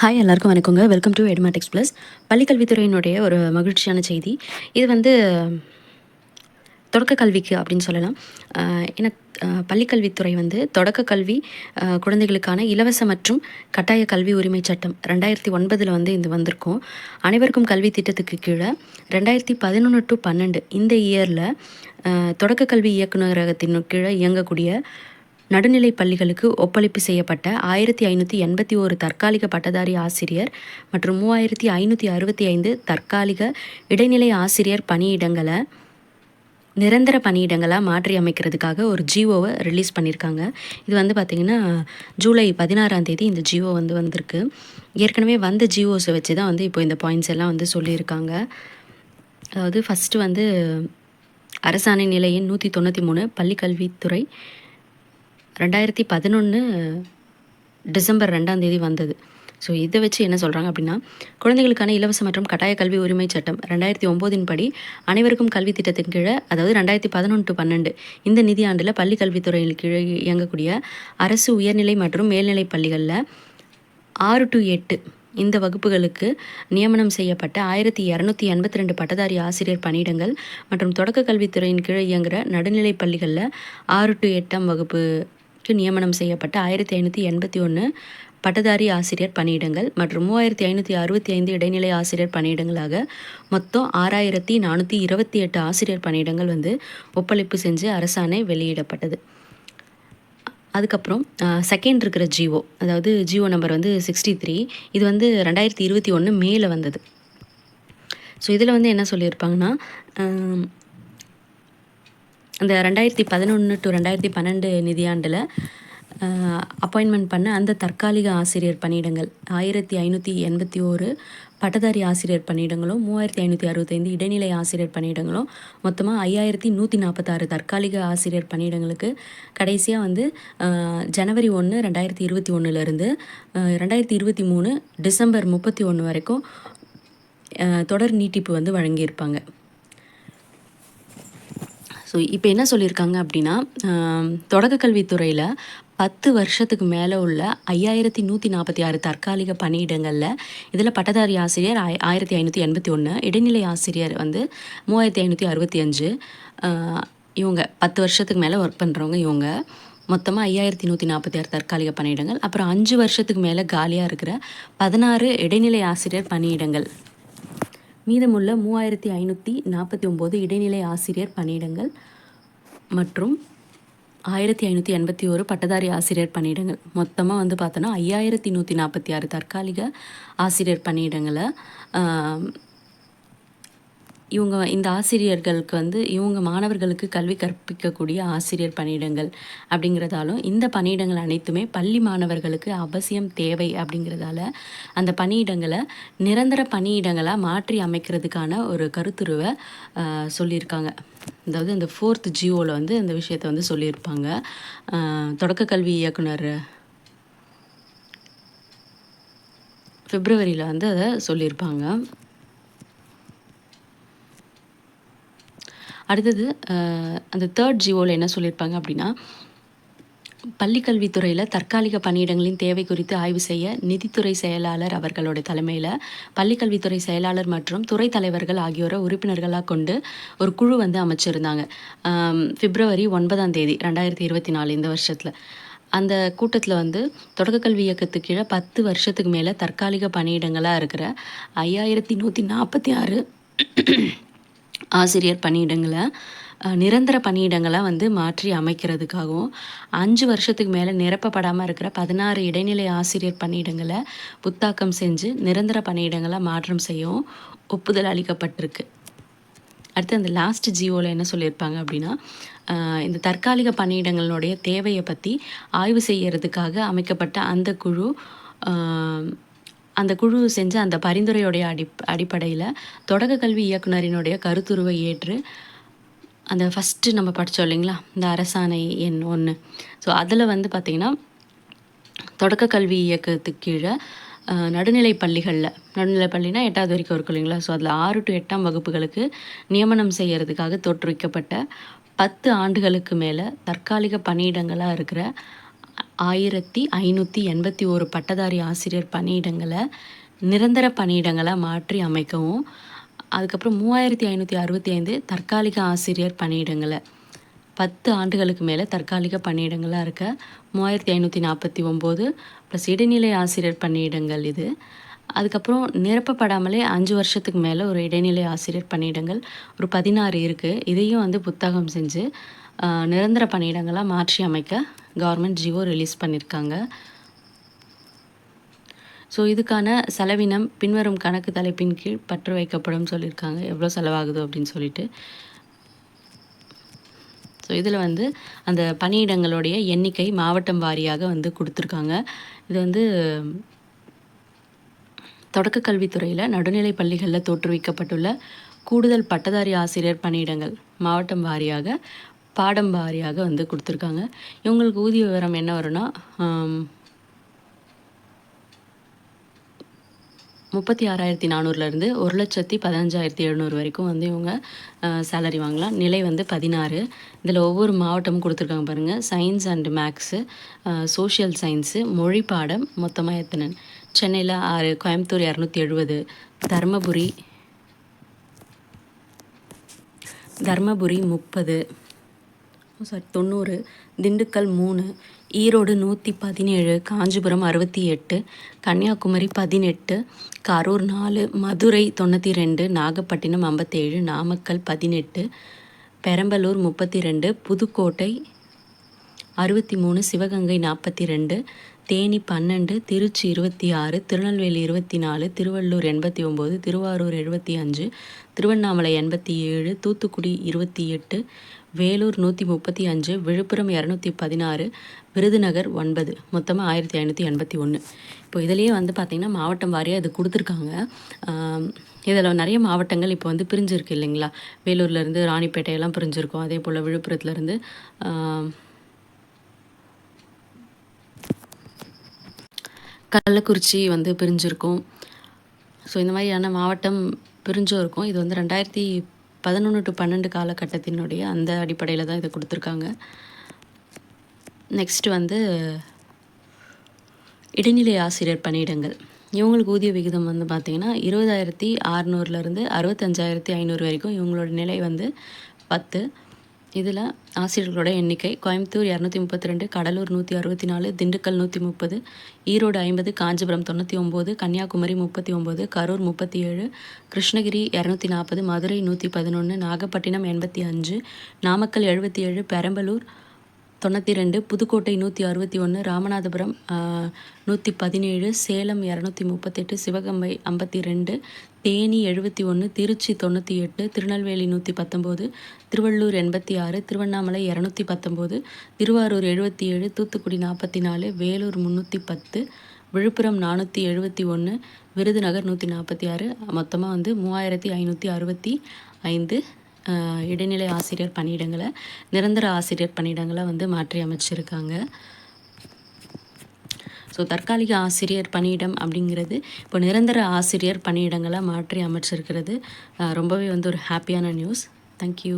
Hi எல்லாருக்கும் வணக்கங்க. Welcome to Edumatics plus பள்ளிக்கல்வித்துறையினுடைய ஒரு மகிழ்ச்சியான செய்தி. இது வந்து தொடக்க கல்விக்கு அப்படின்னு சொல்லலாம். ஏன்னா பள்ளிக்கல்வித்துறை வந்து தொடக்க கல்வி குழந்தைகளுக்கான இலவச மற்றும் கட்டாய கல்வி உரிமை சட்டம் ரெண்டாயிரத்தி ஒன்பதில் வந்து இது வந்திருக்கும். அனைவருக்கும் கல்வி திட்டத்துக்கு கீழே ரெண்டாயிரத்தி பதினொன்று டு பன்னெண்டு இந்த இயரில் தொடக்க கல்வி இயக்குநரகத்தின் கீழே இயங்கக்கூடிய நடுநிலை பள்ளிகளுக்கு ஒப்பளிப்பு செய்யப்பட்ட ஆயிரத்தி ஐநூற்றி எண்பத்தி ஓரு தற்காலிக பட்டதாரி ஆசிரியர் மற்றும் மூவாயிரத்தி ஐநூற்றி அறுபத்தி ஐந்து தற்காலிக இடைநிலை ஆசிரியர் பணியிடங்களை நிரந்தர பணியிடங்களாக மாற்றி அமைக்கிறதுக்காக ஒரு ஜிஓவை ரிலீஸ் பண்ணியிருக்காங்க. இது வந்து பார்த்திங்கன்னா ஜூலை பதினாறாம் தேதி இந்த ஜிஓ வந்து வந்திருக்கு. ஏற்கனவே வந்த ஜிஓஸை வச்சு தான் வந்து இப்போ இந்த பாயிண்ட்ஸ் எல்லாம் வந்து சொல்லியிருக்காங்க. அதாவது ஃபஸ்ட்டு வந்து அரசாணை நிலையின் நூற்றி தொண்ணூற்றி மூணு பள்ளிக்கல்வித்துறை ரெண்டாயிரத்தி பதினொன்று டிசம்பர் ரெண்டாம் தேதி வந்தது. ஸோ இதை வச்சு என்ன சொல்கிறாங்க அப்படின்னா குழந்தைகளுக்கான இலவச மற்றும் கட்டாய கல்வி உரிமை சட்டம் ரெண்டாயிரத்தி ஒம்போதின் படி அனைவருக்கும் கல்வி திட்டத்தின் கீழே அதாவது ரெண்டாயிரத்தி பதினொன்று டு பன்னெண்டு இந்த நிதியாண்டில் பள்ளி கல்வித்துறையின் கீழே இயங்கக்கூடிய அரசு உயர்நிலை மற்றும் மேல்நிலை பள்ளிகளில் ஆறு டு எட்டு இந்த வகுப்புகளுக்கு நியமனம் செய்யப்பட்ட ஆயிரத்தி இரநூத்தி எண்பத்தி ரெண்டு பட்டதாரி ஆசிரியர் பணியிடங்கள் மற்றும் தொடக்க கல்வித்துறையின் கீழே இயங்குகிற நடுநிலை பள்ளிகளில் ஆறு டு எட்டாம் வகுப்பு நியமனம் செய்யப்பட்ட ஆயிரத்தி ஐநூற்றி எண்பத்தி ஒன்று பட்டதாரி ஆசிரியர் பணியிடங்கள் மற்றும் மூவாயிரத்தி ஐநூற்றி அறுபத்தி ஐந்து இடைநிலை ஆசிரியர் பணியிடங்களாக மொத்தம் ஆறாயிரத்தி நானூற்றி இருபத்தி எட்டு ஆசிரியர் பணியிடங்கள் வந்து ஒப்பளிப்பு செஞ்சு அரசாணை வெளியிடப்பட்டது. அதுக்கப்புறம் செகண்ட் இருக்கிற ஜிஓ அதாவது ஜிஓ நம்பர் வந்து சிக்ஸ்டி த்ரீ இது வந்து ரெண்டாயிரத்தி இருபத்தி ஒன்று மேலே வந்தது. ஸோ இதில் வந்து என்ன சொல்லியிருப்பாங்கன்னா அந்த ரெண்டாயிரத்தி பதினொன்று டு ரெண்டாயிரத்தி பன்னெண்டு நிதியாண்டில் அப்பாயின்மெண்ட் பண்ண அந்த தற்காலிக ஆசிரியர் பணியிடங்கள் ஆயிரத்தி ஐநூற்றி எண்பத்தி ஓரு பட்டதாரி ஆசிரியர் பணியிடங்களும் மூவாயிரத்தி ஐநூற்றி அறுபத்தைந்து இடைநிலை ஆசிரியர் பணியிடங்களும் மொத்தமாக ஐயாயிரத்தி நூற்றி நாற்பத்தாறு தற்காலிக ஆசிரியர் பணியிடங்களுக்கு கடைசியாக வந்து ஜனவரி ஒன்று ரெண்டாயிரத்தி இருபத்தி ஒன்றுலேருந்து ரெண்டாயிரத்தி இருபத்தி மூணு டிசம்பர் முப்பத்தி ஒன்று வரைக்கும் தொடர் நீட்டிப்பு வந்து வழங்கியிருப்பாங்க. ஸோ இப்போ என்ன சொல்லியிருக்காங்க அப்படின்னா தொடக்க கல்வித்துறையில் பத்து வருஷத்துக்கு மேலே உள்ள ஐயாயிரத்தி நூற்றி நாற்பத்தி ஆறு தற்காலிக பணியிடங்களில் இதில் பட்டதாரி ஆசிரியர் ஆய் ஆயிரத்தி ஐநூற்றி எண்பத்தி ஒன்று இடைநிலை ஆசிரியர் வந்து மூவாயிரத்தி ஐநூற்றி அறுபத்தி அஞ்சு இவங்க பத்து வருஷத்துக்கு மேலே ஒர்க் பண்ணுறவங்க இவங்க. மொத்தமாக ஐயாயிரத்தி நூற்றி நாற்பத்தி ஆறு தற்காலிக பணியிடங்கள். அப்புறம் அஞ்சு வருஷத்துக்கு மேலே காலியாக இருக்கிற பதினாறு இடைநிலை ஆசிரியர் பணியிடங்கள். மீதமுள்ள மூவாயிரத்தி ஐநூற்றி நாற்பத்தி ஒம்பது இடைநிலை ஆசிரியர் பணியிடங்கள் மற்றும் ஆயிரத்தி ஐநூற்றி எண்பத்தி ஒரு பட்டதாரி ஆசிரியர் பணியிடங்கள். மொத்தமாக வந்து பார்த்தோன்னா ஐயாயிரத்தி நூற்றி நாற்பத்தி ஆறு தற்காலிக ஆசிரியர் பணியிடங்களை இவங்க இந்த ஆசிரியர்களுக்கு வந்து இவங்க மாணவர்களுக்கு கல்வி கற்பிக்கக்கூடிய ஆசிரியர் பணியிடங்கள் அப்படிங்கிறதாலும் இந்த பணியிடங்கள் அனைத்துமே பள்ளி மாணவர்களுக்கு அவசியம் தேவை அப்படிங்கிறதால அந்த பணியிடங்களை நிரந்தர பணியிடங்களாக மாற்றி அமைக்கிறதுக்கான ஒரு கருத்துருவை சொல்லியிருக்காங்க. அதாவது இந்த ஃபோர்த் ஜியோவில் வந்து இந்த விஷயத்தை வந்து சொல்லியிருப்பாங்க. தொடக்க கல்வி இயக்குனர் பிப்ரவரியில் வந்து அதை சொல்லியிருப்பாங்க. அடுத்தது அந்த தேர்ட் ஜியோவில் என்ன சொல்லியிருப்பாங்க அப்படின்னா பள்ளிக்கல்வித்துறையில் தற்காலிக பணியிடங்களின் தேவை குறித்து ஆய்வு செய்ய நிதித்துறை செயலாளர் அவர்களோட தலைமையில் பள்ளிக்கல்வித்துறை செயலாளர் மற்றும் துறை தலைவர்கள் ஆகியோரை உறுப்பினர்களாக கொண்டு ஒரு குழு வந்து அமைச்சிருந்தாங்க. பிப்ரவரி ஒன்பதாம் தேதி ரெண்டாயிரத்தி இருபத்தி நாலு இந்த வருஷத்தில். அந்த கூட்டத்தில் வந்து தொடக்கக்கல்வி இயக்கத்துக்கு கீழே பத்து வருஷத்துக்கு மேலே தற்காலிக பணியிடங்களாக இருக்கிற ஐயாயிரத்தி நூற்றி நாற்பத்தி ஆறு ஆசிரியர் பணியிடங்களை நிரந்தர பணியிடங்களாக வந்து மாற்றி அமைக்கிறதுக்காகவும் அஞ்சு வருஷத்துக்கு மேலே நிரப்பப்படாமல் இருக்கிற பதினாறு இடைநிலை ஆசிரியர் பணியிடங்களை புத்தாக்கம் செஞ்சு நிரந்தர பணியிடங்களை மாற்றம் செய்யவும் ஒப்புதல் அளிக்கப்பட்டிருக்கு. அடுத்து அந்த லாஸ்ட் ஜியோவில் என்ன சொல்லியிருப்பாங்க அப்படின்னா இந்த தற்காலிக பணியிடங்களுடைய தேவையை பற்றி ஆய்வு செய்யறதுக்காக அமைக்கப்பட்ட அந்த குழு அந்த குழு செஞ்ச அந்த பரிந்துரையுடைய அடி அடிப்படையில் தொடக்க கல்வி இயக்குனரினுடைய கருத்துருவை ஏற்று அந்த ஃபஸ்ட்டு நம்ம படித்தோம் இல்லைங்களா? இந்த அரசாணை எண் ஒன்று ஸோ அதில் வந்து பார்த்திங்கன்னா தொடக்க கல்வி இயக்கத்துக்கு கீழே நடுநிலை பள்ளிகளில் நடுநிலை பள்ளினா எட்டாவது வரைக்கும் இருக்கும் இல்லைங்களா? ஸோ அதில் ஆறு டு எட்டாம் வகுப்புகளுக்கு நியமனம் செய்கிறதுக்காக தோற்றுவிக்கப்பட்ட பத்து ஆண்டுகளுக்கு மேலே தற்காலிக பணியிடங்களாக இருக்கிற ஆயிரத்தி ஐநூற்றி எண்பத்தி ஒரு பட்டதாரி ஆசிரியர் பணியிடங்களை நிரந்தர பணியிடங்களை மாற்றி அமைக்கவும் அதுக்கப்புறம் மூவாயிரத்தி ஐநூற்றி அறுபத்தி ஐந்து தற்காலிக ஆசிரியர் பணியிடங்களை. பத்து ஆண்டுகளுக்கு மேலே தற்காலிக பணியிடங்களாக இருக்க மூவாயிரத்தி ஐநூற்றி நாற்பத்தி ஒம்பது ப்ளஸ் இடைநிலை ஆசிரியர் பணியிடங்கள் இது. அதுக்கப்புறம் நிரப்பப்படாமலே அஞ்சு வருஷத்துக்கு மேலே ஒரு இடைநிலை ஆசிரியர் பணியிடங்கள் ஒரு பதினாறு இருக்குது இதையும் வந்து புத்தகம் செஞ்சு நிரந்தர பணியிடங்களாக மாற்றி அமைக்க கவர்மெண்ட் ஜிஓ ரிலீஸ் பண்ணியிருக்காங்க ஸோ இதுக்கான செலவினம் பின்வரும் கணக்கு தலைப்பின் கீழ் பற்று வைக்கப்படும் சொல்லியிருக்காங்க எவ்வளோ செலவாகுது அப்படின்னு சொல்லிட்டு. ஸோ இதில் வந்து அந்த பணியிடங்களுடைய எண்ணிக்கை மாவட்டம் வாரியாக வந்து கொடுத்துருக்காங்க. இது வந்து தொடக்க கல்வித்துறையில் நடுநிலை பள்ளிகளில் தோற்றுவிக்கப்பட்டுள்ள கூடுதல் பட்டதாரி ஆசிரியர் பணியிடங்கள் மாவட்டம் வாரியாக பாடம் வாரியாக வந்து கொடுத்துருக்காங்க. இவங்களுக்கு ஊதிய விவரம் என்ன வரும்னா முப்பத்தி ஆறாயிரத்தி நானூறுலேருந்து ஒரு லட்சத்தி பதினஞ்சாயிரத்தி எழுநூறு வரைக்கும் வந்து இவங்க சேலரி வாங்கலாம். நிலை வந்து பதினாறு. இதில் ஒவ்வொரு மாவட்டமும் கொடுத்துருக்காங்க பாருங்கள் science and maths social science மொழி பாடம் மொத்தமாக எத்தனை? சென்னையில் ஆறு கோயம்புத்தூர் இரநூத்தி எழுபது தருமபுரி தர்மபுரி முப்பது Oh, சாரி தொண்ணூறு திண்டுக்கல் மூணு ஈரோடு நூற்றி பதினேழு காஞ்சிபுரம் அறுபத்தி எட்டு கன்னியாகுமரி பதினெட்டு கரூர் நாலு மதுரை தொண்ணூற்றி ரெண்டு நாகப்பட்டினம் ஐம்பத்தேழு நாமக்கல் பதினெட்டு பெரம்பலூர் முப்பத்தி ரெண்டு புதுக்கோட்டை அறுபத்தி மூணு சிவகங்கை நாற்பத்தி ரெண்டு தேனி பன்னெண்டு திருச்சி இருபத்தி ஆறு திருநெல்வேலி இருபத்தி நாலு திருவள்ளூர் எண்பத்தி ஒம்பது திருவாரூர் எழுபத்தி அஞ்சு திருவண்ணாமலை எண்பத்தி ஏழு தூத்துக்குடி இருபத்தி எட்டு வேலூர் நூற்றி முப்பத்தி அஞ்சு விழுப்புரம் இரநூத்தி பதினாறு விருதுநகர் ஒன்பது. மொத்தமாக ஆயிரத்தி ஐநூற்றி எண்பத்தி ஒன்று இப்போ இதிலேயே வந்து பார்த்திங்கன்னா மாவட்டம் வாரியாக இது கொடுத்துருக்காங்க. இதில் நிறைய மாவட்டங்கள் இப்போ வந்து பிரிஞ்சிருக்கு இல்லைங்களா? வேலூர்லேருந்து ராணிப்பேட்டையெல்லாம் பிரிஞ்சிருக்கும். அதே போல் விழுப்புரத்துலேருந்து கள்ளக்குறிச்சி வந்து பிரிஞ்சிருக்கும். ஸோ இந்த மாதிரியான மாவட்டம் பிரிஞ்சும் இருக்கும் இது வந்து ரெண்டாயிரத்தி பதினொன்று டு பன்னெண்டு காலகட்டத்தினுடைய அந்த அடிப்படையில் தான் இதை கொடுத்துருக்காங்க. நெக்ஸ்ட்டு வந்து இடைநிலை ஆசிரியர் பணியிடங்கள். இவங்களுக்கு ஊதிய விகிதம் வந்து பார்த்திங்கன்னா இருபதாயிரத்தி அறநூறுலேருந்து அறுபத்தஞ்சாயிரத்தி ஐநூறு வரைக்கும் இவங்களோட நிலை வந்து பத்து. இதில் ஆசிரியர்களோட எண்ணிக்கை கோயம்புத்தூர் இரநூத்தி முப்பத்தி ரெண்டு கடலூர் நூற்றி அறுபத்தி நாலு திண்டுக்கல் நூற்றி முப்பது ஈரோடு ஐம்பது காஞ்சிபுரம் தொண்ணூற்றி ஒம்பது கன்னியாகுமரி முப்பத்தி ஒம்பது கரூர் முப்பத்தி ஏழு கிருஷ்ணகிரி இரநூத்தி நாற்பது மதுரை நூற்றி பதினொன்று நாகப்பட்டினம் எண்பத்தி அஞ்சு நாமக்கல் எழுபத்தி ஏழு பெரம்பலூர் தொண்ணூற்றி ரெண்டு புதுக்கோட்டை நூற்றி அறுபத்தி ஒன்று ராமநாதபுரம் நூற்றி பதினேழு சேலம் இரநூத்தி முப்பத்தெட்டு சிவகம்பை ஐம்பத்தி ரெண்டு தேனி எழுபத்தி ஒன்று திருச்சி தொண்ணூற்றி எட்டு திருநெல்வேலி நூற்றி பத்தொம்போது திருவள்ளூர் எண்பத்தி ஆறு திருவண்ணாமலை இரநூத்தி பத்தொம்போது திருவாரூர் எழுபத்தி ஏழு தூத்துக்குடி நாற்பத்தி நாலு வேலூர் முந்நூற்றி பத்து விழுப்புரம் நானூற்றி எழுபத்தி ஒன்று விருதுநகர் நூற்றி நாற்பத்தி ஆறு மொத்தமாக வந்து மூவாயிரத்தி ஐநூற்றி அறுபத்தி ஐந்து. இடைநிலை ஆசிரியர் பணியிடங்களை நிரந்தர ஆசிரியர் பணியிடங்களை வந்து மாற்றி அமைச்சிருக்காங்க. ஸோ தற்காலிக ஆசிரியர் பணியிடம் அப்படிங்கிறது இப்போ நிரந்தர ஆசிரியர் பணியிடங்களை மாற்றி அமைச்சிருக்கிறது. ரொம்பவே வந்து ஒரு ஹாப்பியான நியூஸ். தேங்க்யூ